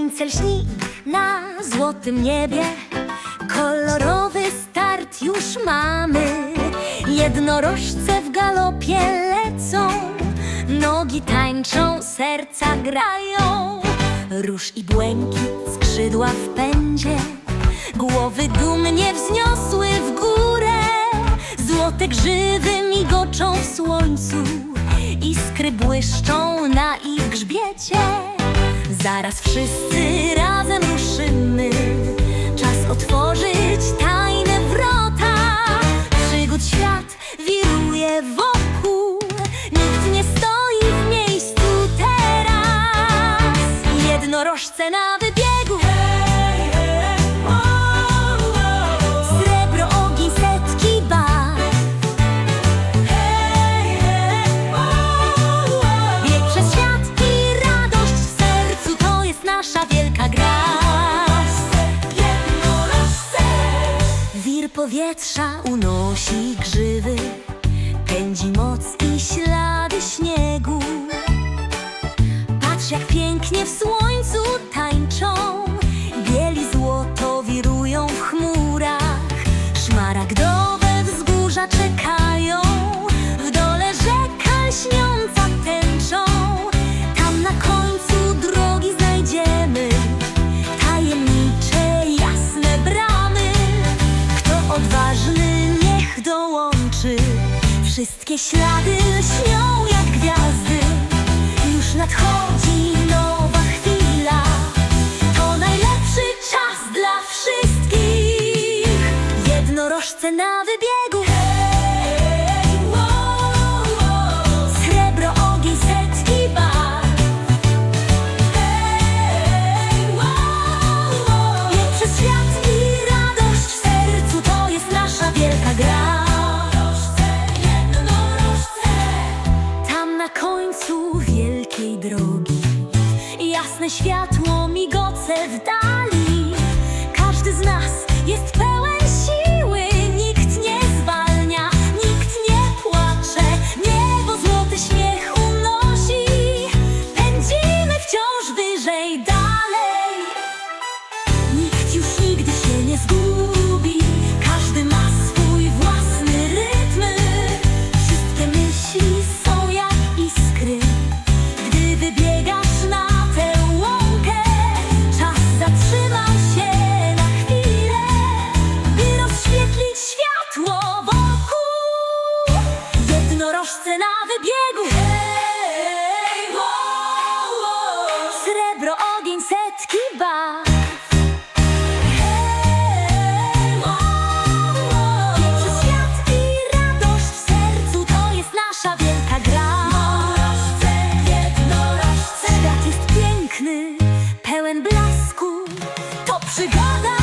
Słońce lśni na złotym niebie. Kolorowy start już mamy. Jednorożce w galopie lecą. Nogi tańczą, serca grają. Róż i błękit, skrzydła w pędzie. Głowy dumnie wzniosły w górę. Złote grzywy migoczą w słońcu. Iskry błyszczą na ich grzbiecie Zaraz wszyscy razem ruszymy. Czas otworzyć tajne wrota. Przygód świat wiruje wokół. Nikt nie stoi w miejscu teraz. Jednorożce na powietrza unosi grzywy Pędzi moc i Wszystkie ślady lśnią jak gwiazdy. Już nadchodzi nowa chwila. To najlepszy czas dla wszystkich. Jednorożce na wybiegu drogi Jasne światło wielka gra Morożce, jednorożce. Świat jest piękny, pełen blasku. To przygoda